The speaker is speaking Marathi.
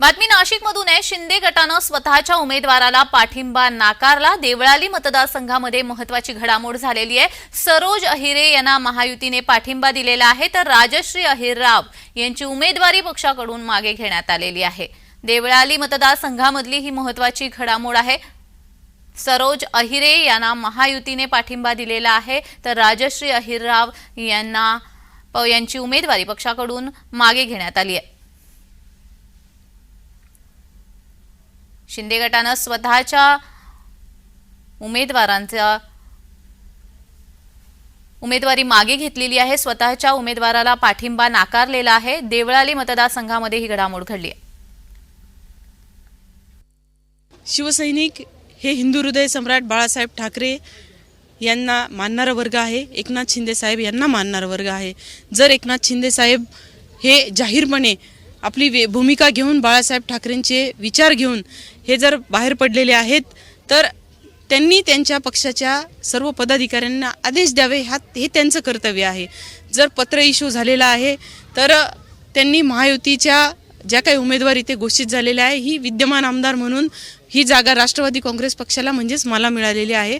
बातमी नाशिकमधून आहे. शिंदे गटानं स्वतःच्या उमेदवाराला पाठिंबा नाकारला. देवळाली मतदारसंघामध्ये महत्वाची घडामोड झालेली आहे. सरोज अहिरे यांना महायुतीने पाठिंबा दिलेला आहे. तर राजश्री अहिरराव यांची उमेदवारी पक्षाकडून मागे घेण्यात आलेली आहे. देवळाली मतदारसंघामधली ही महत्वाची घडामोड आहे. सरोज अहिरे यांना महायुतीने पाठिंबा दिलेला आहे. तर राजश्री अहिरराव यांना प- यांची उमेदवारी पक्षाकडून मागे घेण्यात आली आहे. शिंदे गटानं स्वतःच्या उमेदवारांचा उमेदवारी मागे घेतलेली आहे. स्वतःच्या उमेदवाराला पाठिंबा नाकारलेला आहे. देवळाली मतदारसंघामध्ये ही घडामोड घडली आहे. शिवसैनिक हे हिंदू हृदय सम्राट बाळासाहेब ठाकरे यांना मानणारा वर्ग आहे. एकनाथ शिंदे साहेब यांना मानणारा वर्ग आहे. जर एकनाथ शिंदे साहेब हे जाहीरपणे आपली वे भूमिका घेऊन बाळासाहेब ठाकरेंचे विचार घेऊन हे जर बाहेर पडलेले आहेत तर त्यांनी त्यांच्या पक्षाच्या सर्व पदाधिकाऱ्यांना आदेश द्यावे हा हे त्यांचं कर्तव्य आहे. जर पत्र इश्यू झालेला आहे तर त्यांनी महायुतीच्या ज्या काही उमेदवार इथे घोषित झालेल्या आहे ही विद्यमान आमदार म्हणून ही जागा राष्ट्रवादी काँग्रेस पक्षाला म्हणजेच मला मिळालेली आहे.